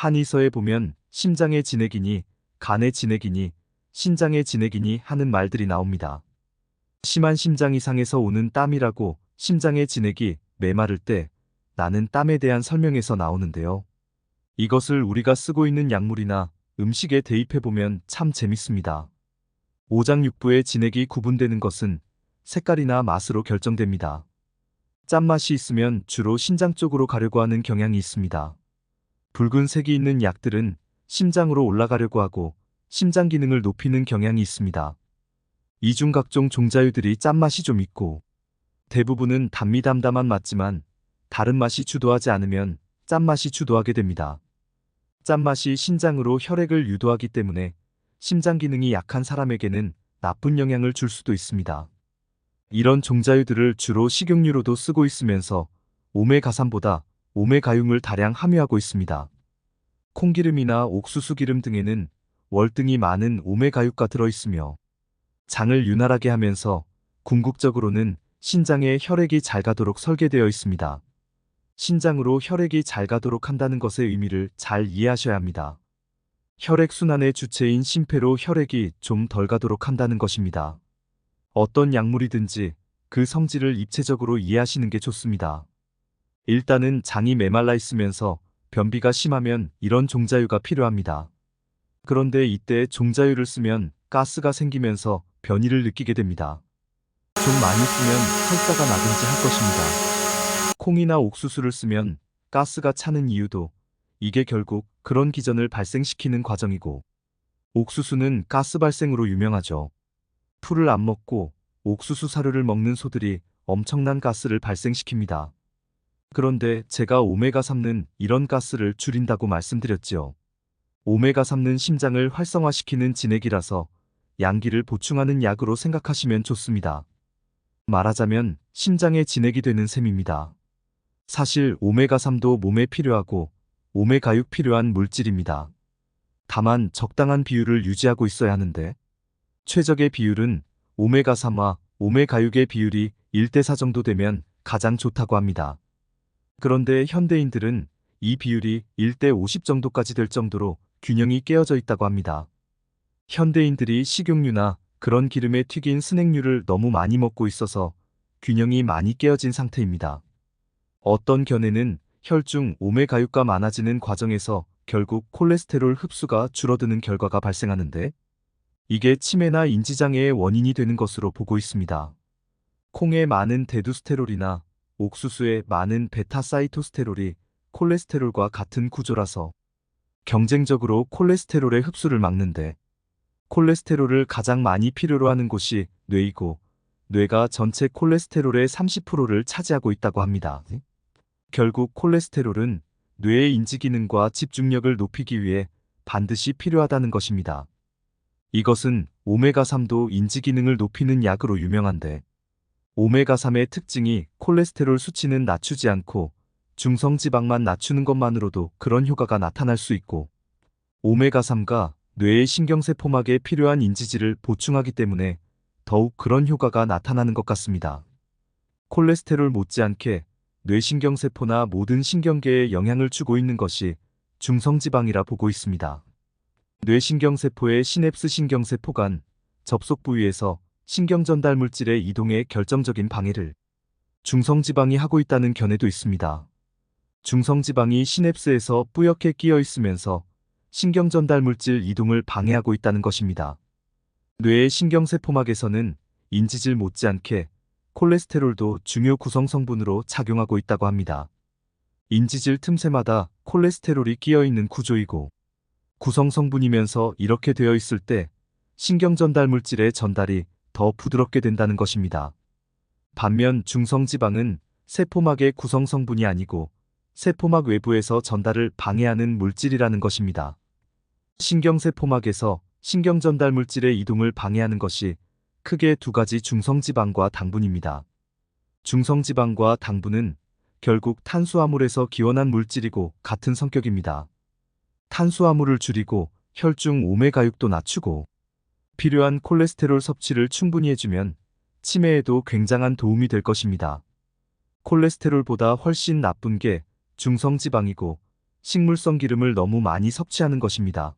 한의서에 보면 심장의 진액이니 간의 진액이니 신장의 진액이니 하는 말들이 나옵니다. 심한 심장 이상에서 오는 땀이라고 심장의 진액이 메마를 때 나는 땀에 대한 설명에서 나오는데요. 이것을 우리가 쓰고 있는 약물이나 음식에 대입해보면 참 재밌습니다. 오장육부의 진액이 구분되는 것은 색깔이나 맛으로 결정됩니다. 짠맛이 있으면 주로 신장 쪽으로 가려고 하는 경향이 있습니다. 붉은색이 있는 약들은 심장으로 올라가려고 하고 심장 기능을 높이는 경향이 있습니다. 이 중 각종 종자유들이 짠맛이 좀 있고 대부분은 단미담담한 맛지만 다른 맛이 주도하지 않으면 짠맛이 주도하게 됩니다. 짠맛이 신장으로 혈액을 유도하기 때문에 심장 기능이 약한 사람에게는 나쁜 영향을 줄 수도 있습니다. 이런 종자유들을 주로 식용유로도 쓰고 있으면서 오메가3보다 오메가육을 다량 함유하고 있습니다. 콩기름이나 옥수수 기름 등에는 월등히 많은 오메가6가 들어있으며 장을 윤활하게 하면서 궁극적으로는 신장에 혈액이 잘 가도록 설계되어 있습니다. 신장으로 혈액이 잘 가도록 한다는 것의 의미를 잘 이해하셔야 합니다. 혈액순환의 주체인 심폐로 혈액이 좀 덜 가도록 한다는 것입니다. 어떤 약물이든지 그 성질을 입체적으로 이해하시는 게 좋습니다. 일단은 장이 메말라 있으면서 변비가 심하면 이런 종자유가 필요합니다. 그런데 이때 종자유를 쓰면 가스가 생기면서 변이를 느끼게 됩니다. 좀 많이 쓰면 설사가 나든지 할 것입니다. 콩이나 옥수수를 쓰면 가스가 차는 이유도 이게 결국 그런 기전을 발생시키는 과정이고 옥수수는 가스 발생으로 유명하죠. 풀을 안 먹고 옥수수 사료를 먹는 소들이 엄청난 가스를 발생시킵니다. 그런데 제가 오메가3는 이런 가스를 줄인다고 말씀드렸지요. 오메가3는 심장을 활성화시키는 진액이라서 양기를 보충하는 약으로 생각하시면 좋습니다. 말하자면 심장의 진액이 되는 셈입니다. 사실 오메가3도 몸에 필요하고 오메가6 필요한 물질입니다. 다만 적당한 비율을 유지하고 있어야 하는데 최적의 비율은 오메가3와 오메가6의 비율이 1대4 정도 되면 가장 좋다고 합니다. 그런데 현대인들은 이 비율이 1대 50 정도까지 될 정도로 균형이 깨어져 있다고 합니다. 현대인들이 식용유나 그런 기름에 튀긴 스낵류를 너무 많이 먹고 있어서 균형이 많이 깨어진 상태입니다. 어떤 견해는 혈중 오메가6가 많아지는 과정에서 결국 콜레스테롤 흡수가 줄어드는 결과가 발생하는데 이게 치매나 인지장애의 원인이 되는 것으로 보고 있습니다. 콩에 많은 데두스테롤이나 옥수수에 많은 베타사이토스테롤이 콜레스테롤과 같은 구조라서 경쟁적으로 콜레스테롤의 흡수를 막는데 콜레스테롤을 가장 많이 필요로 하는 곳이 뇌이고 뇌가 전체 콜레스테롤의 30%를 차지하고 있다고 합니다. 결국 콜레스테롤은 뇌의 인지 기능과 집중력을 높이기 위해 반드시 필요하다는 것입니다. 이것은 오메가3도 인지 기능을 높이는 약으로 유명한데 오메가3의 특징이 콜레스테롤 수치는 낮추지 않고 중성지방만 낮추는 것만으로도 그런 효과가 나타날 수 있고 오메가3가 뇌의 신경세포막에 필요한 인지질을 보충하기 때문에 더욱 그런 효과가 나타나는 것 같습니다. 콜레스테롤 못지않게 뇌신경세포나 모든 신경계에 영향을 주고 있는 것이 중성지방이라 보고 있습니다. 뇌신경세포의 시냅스 신경세포 간 접속 부위에서 신경전달 물질의 이동에 결정적인 방해를 중성지방이 하고 있다는 견해도 있습니다. 중성지방이 시냅스에서 뿌옇게 끼어 있으면서 신경전달 물질 이동을 방해하고 있다는 것입니다. 뇌의 신경세포막에서는 인지질 못지않게 콜레스테롤도 중요 구성 성분으로 작용하고 있다고 합니다. 인지질 틈새마다 콜레스테롤이 끼어 있는 구조이고 구성 성분이면서 이렇게 되어 있을 때 신경전달 물질의 전달이 더 부드럽게 된다는 것입니다. 반면 중성지방은 세포막의 구성 성분이 아니고 세포막 외부에서 전달을 방해하는 물질이라는 것입니다. 신경세포막에서 신경전달 물질의 이동을 방해하는 것이 크게 두 가지 중성지방과 당분입니다. 중성지방과 당분은 결국 탄수화물에서 기원한 물질이고 같은 성격입니다. 탄수화물을 줄이고 혈중 오메가6도 낮추고 필요한 콜레스테롤 섭취를 충분히 해주면 치매에도 굉장한 도움이 될 것입니다. 콜레스테롤보다 훨씬 나쁜 게 중성지방이고 식물성 기름을 너무 많이 섭취하는 것입니다.